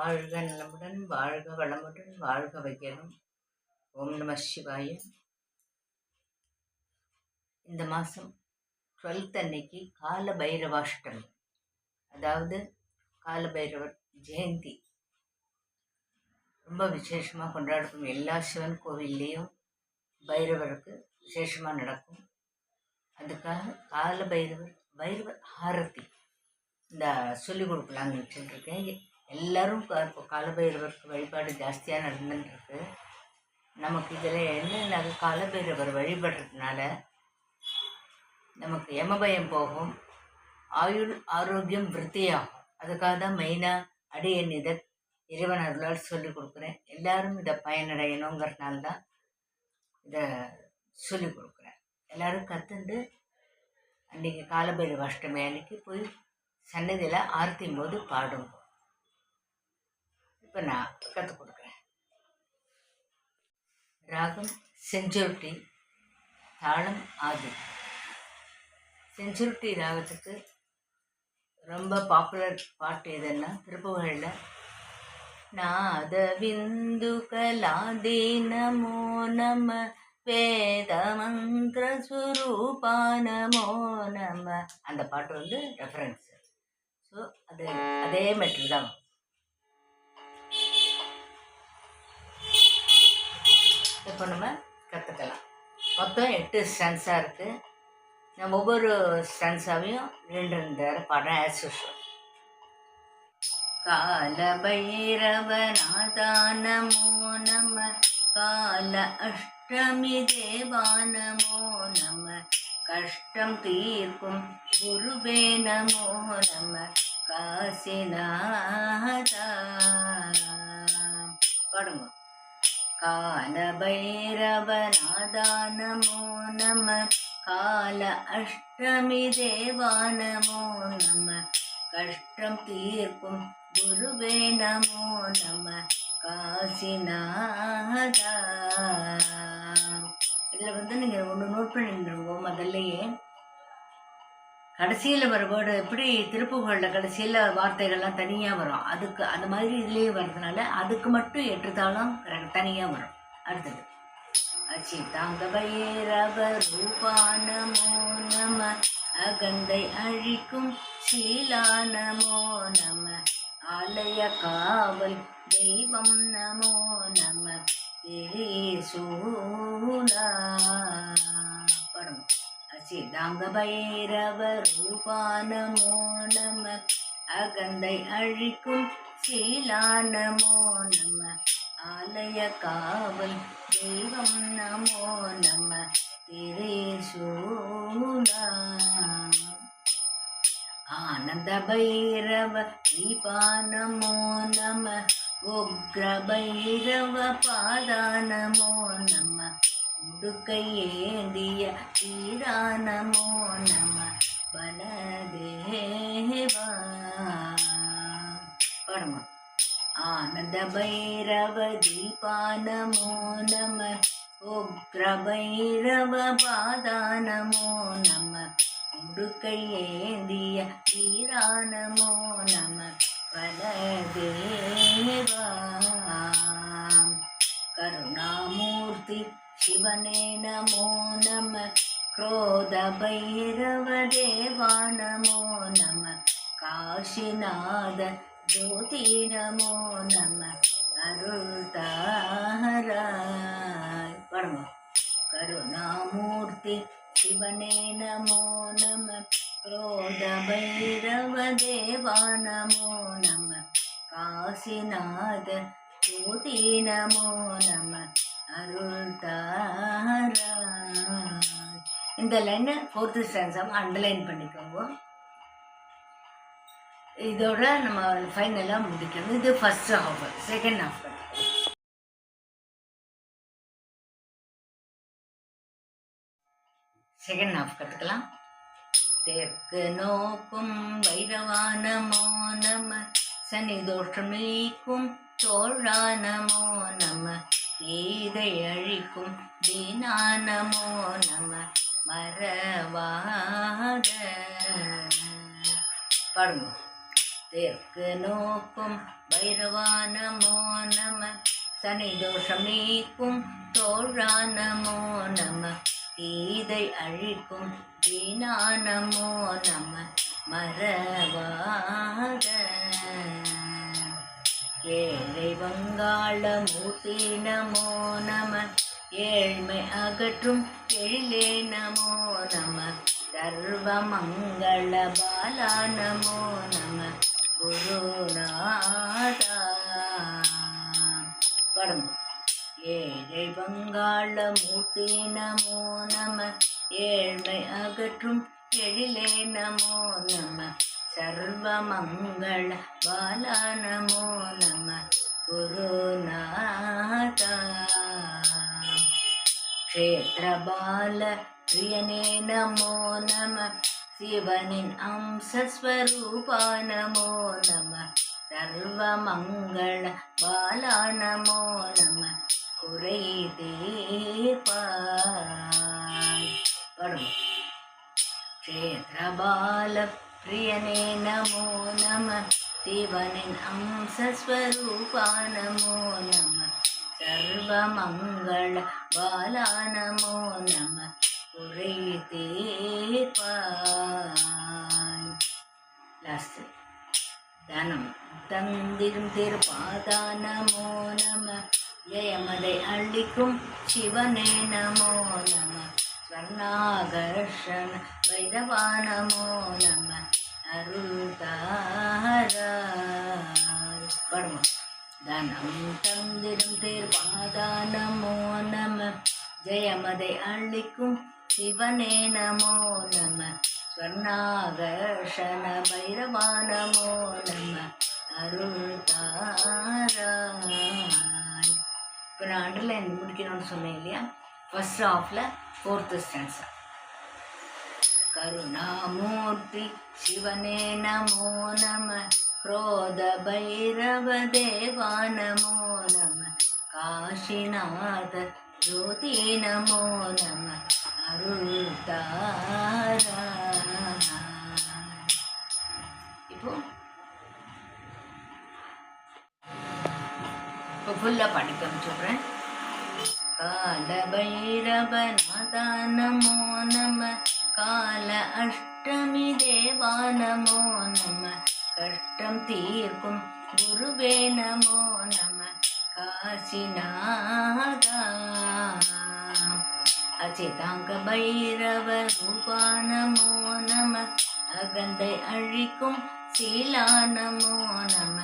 வாழ்க நலமுடன் வாழ்க வளமுடன் வாழ்க வைக்கணும் ஓம் நம சிவாய. இந்த மாதம் டுவெல்த் அன்னைக்கு கால பைரவாஷ்டமி அதாவது கால பைரவர் ஜெயந்தி. ரொம்ப விசேஷமாக கொண்டாடப்படும். எல்லா சிவன் கோவில்லையும் பைரவருக்கு விசேஷமாக நடக்கும். அதுக்காக கால பைரவர் பைரவர் ஆரத்தி. இந்த சொல்லிக் கொடுக்கலான்னு வச்சுருக்கேன். எல்லோரும் இப்போ காலபைரவருக்கு வழிபாடு ஜாஸ்தியாக நடந்துட்டுருக்கு நமக்கு இதில் என்ன காலபைரவர் வழிபடுறதுனால நமக்கு எமபயம் போகும் ஆயுள் ஆரோக்கியம் விருத்தியாகும். அதுக்காக தான் மெயினாக அடியன் இதை இறைவன் அருளால் சொல்லிக் கொடுக்குறேன். எல்லாரும் இதை பயனடையணுங்கிறதுனால தான் இதை சொல்லிக் கொடுக்குறேன். எல்லோரும் கற்றுண்டு அன்றைக்கி காலபைரவ அஷ்டமி அன்னைக்கு போய் சன்னதியில் ஆர்த்தியும் போது பாடுங்க. இப்போ நான் கற்றுக் கொடுக்குறேன். ராகம் செஞ்சுருட்டி தாளம் ஆதி செஞ்சுருட்டி ராகத்துக்கு ரொம்ப பாப்புலர் பாட்டு எதுன்னா திருப்புகழில் நாத விந்து கலாதி நமோ நம வேத மந்திர நமோ நம அந்த பாட்டு வந்து ரெஃபரன்ஸ் ஸோ அது அதே மெட்ரிக் தான். இப்போ நம்ம கற்றுக்கலாம் மொத்தம் எட்டு ஸ்டன்ஸாக இருக்குது நம்ம ஒவ்வொரு ஸ்டன்ஸாவையும் ரெண்டு ரெண்டு தடவை பாடுறேன் ஆஸ் யூஷுவல் கால பைரவநாதா நமோ நம கால அஷ்டமி தேவா நமோ நம கஷ்டம் தீர்க்கும் குருவே நமோ நம காசிநாதா. பாடுங்க. कालभैरवनादा नमो नमः काल अष्टमि देवा नमो नमः கஷ்டம் தீர்க்கும் குருவே நமோ நம காசிநாதா இதில் வந்து நீங்கள் ஒன்று நோட் பண்ணிட்டுருங்க முதல்லையே கடைசியில் வர வேர்டு எப்படி திருப்புகளில் கடைசியில் வார்த்தைகள்லாம் தனியாக வரும்? அதுக்கு அந்த மாதிரி இதுலேயே வர்றதுனால அதுக்கு மட்டும் எட்டுத்தாலும் தனியாக வரும். அடுத்தது. அச்சிதாங்க பைரவ ரூபானமோ நம அகந்தை அழிக்கும் சீலானமோ நம ஆலய காவல் தெய்வம் நமோ நம திரீசூலா. சிதாங்க ரூபா நமோ நம அகந்தை அழிக்கும் சீலா நமோ நம ஆலய காவல் தெய்வம் நமோ நம திரேசூலா ஆனந்த பைரவ தீபா நமோ நம உக்ர பைரவ பாதா நமோ நம உடுக்கை ஏந்திய ஸ்ரீரானமோ நம பலதேவா. பாடுமா ஆனந்த பைரவ தீபா நமோ நம உக்ர பைரவ பாதா நமோ நம உடுக்கை ஏந்திய ஸ்ரீரானமோ நம பலதேவா. शिवने नमो नमः क्रोधभैरवदेवा नमो नमः काशीनाद ज्योति नमो नमः अरुताहराय परम करुणामूर्ति शिवने नमो नमः क्रोधभैरवदेवा नमो नमः काशीनाद ज्योति नमो नमः இந்த லைனை ஃபோர்த்து ஸ்டான்ஸாக அண்டர்லைன் பண்ணிக்கோங்க. இதோட நம்ம ஃபைனலாக முடிக்கணும். இது first half second half second half கற்றுக்கலாம் தெற்கு நோக்கும் வைரவானமோ நம சனி தோஷம் நீக்கும் தோழானமோ நம தீதை அழிக்கும் தீனானமோ நம மறவாத. பாடுங்க. தெற்கு நோக்கும் பைரவா நம சனி தோஷம் நீக்கும் தோழானமோ நம தீதை அழிக்கும் தீனா நம மறவாத. ஏழை நமோ. நம ஏழ்மை அகற்றும் எழிலே நமோ நம. சர்வ மங்கள பாலா நமோ. நம குருநாதா. படம் ஏழை வங்காள மூர்த்தி நமோ. நம ஏழ்மை அகற்றும் எழிலே நமோ நம. சர்வ மங்கள பாலா நமோ நம. குருநாதா. க்ஷேத்திரபால பிரியனே நமோ நம. சிவனின் அம்சஸ்வரூபா நமோ. நம சர்வமங்கள பாலா நமோ. நம குறை தீர்ப்பாய். படும் க்ஷேத்திரபால பிரியனே நமோ நம. சிவனின் அம்சஸ்வரூபா நமோ. நம சர்வமங்கள பாலா நமோ. நம குறை தீர்ப்பாய். லாஸ்ட் தனம். தந்திரும் திருப்பாதா நமோ. நம ஜெயமதை அள்ளிக்கும் சிவனே நமோ நம. ஸ்வர்ணாகர்ஷன் வைரவா நமோ நம. அருள் தாராய் தனம் தந்திடும் திருப்பாதா நமோ. நம ஜெயமதை அள்ளிக்கும் சிவனே நமோ நம. ஸ்வர்ணாகர்ஷண பைரவா நமோ. நம அருள் தாராய் இப்போ நான் அண்டர்லைன் முடிக்கணும்னு சொன்னேன் இல்லையா? ஃபர்ஸ்ட் ஹாஃபில் ஃபோர்த்து ஸ்டான்ஸர் கருணாமூர்த்தி சிவனே நமோ நம क्रोध भैरव देवा नमो नमः काशीनाथ ज्योति नमो नमः அருள்தாரா இப்போ இப்போ ஃபுல்லாக படிக்க சொல்கிறேன் கால பைரவ நாதா நமோ நம கால அஷ்டமி தேவா நமோ. நம கஷ்டம் தீர்க்கும் குருவே நமோ நம. காசிநாதா. அச்சிதாங்க பைரவ ரூபா நமோ. நம அகந்தை அழிக்கும் சீலா நமோ நம.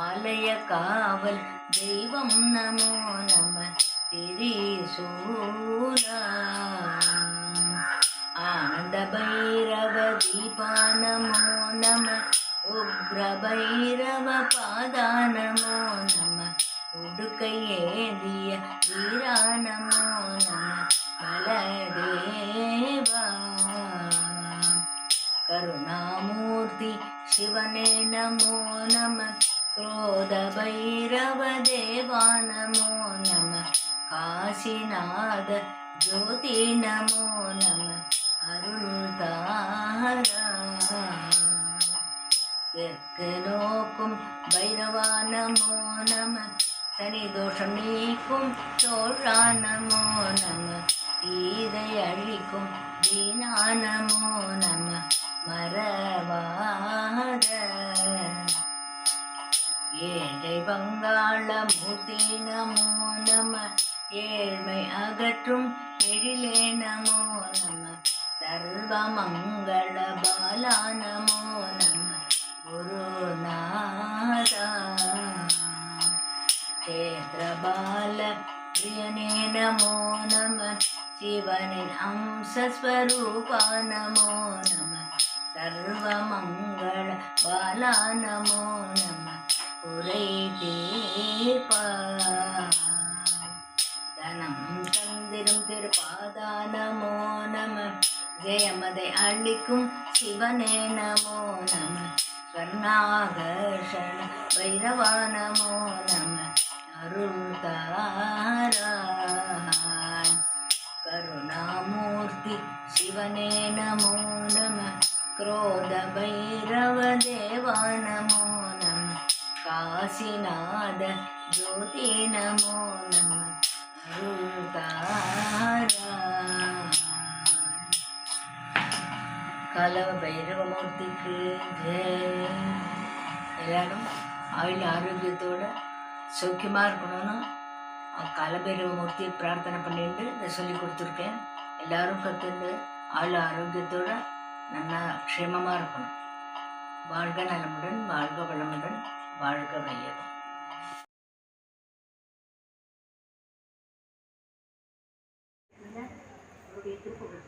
ஆலய காவல் தெய்வம் நமோ நம. திரிசூலா. आनन्दभैरव दीपा नमो नमः उग्रभैरवपादा नमो नमः उडुकयेदिय वीरा नमो नमः बलदेवा करुणामूर्ति शिवने नमो नमः क्रोधभैरवदेवा नमो नमः काशीनाद ज्योति नमो नमः தெற்கு நோக்கும் பைரவா நமோ நம சனி தோஷம் நீக்கும் சோழா நமோ நம தீதை அழிக்கும் தீனா நமோ நம மறவாத ஏழை வங்காள மூர்த்தி நமோ நம ஏழ்மை அகற்றும் எழிலே நமோ நம சர்வ மங்கள பாலா நமோ நம குருநாதா க்ஷேத்திரபால பிரியனே நமோ நம சிவனின் அம்சஸ்வரூபா நமோ நம சர்வமங்கள பாலா நமோ நம குறை தீர்ப்பாய் தனம் தந்திரும் திருப்பாதா நமோ நம ஜெயமதை அள்ளிக்கும் சிவனே நமோ நம ஸ்வர்ணாகர்ஷண வைரவா நமோ நம அருள் தாராய் கருணாமூர்த்தி சிவனே நமோ நம क्रोध भैरव देवा नमो காசிநாத ஜோதி நமோ நம கலவ பைரவமூர்த்திக்கு ஜெய் எல்லாரும் ஆயுள் ஆரோக்கியத்தோடு சௌக்கியமாக இருக்கணும்னு கலபைரவமூர்த்தியை பிரார்த்தனை பண்ணிட்டு இதை சொல்லி கொடுத்துருக்கேன். எல்லாரும் கற்றுண்டு ஆயுள் ஆரோக்கியத்தோடு நல்லா க்ஷேமமாக இருக்கணும். வாழ்க நலமுடன் வாழ்க வளமுடன் வாழ்க வையகம் Thank.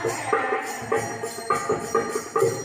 Thank you.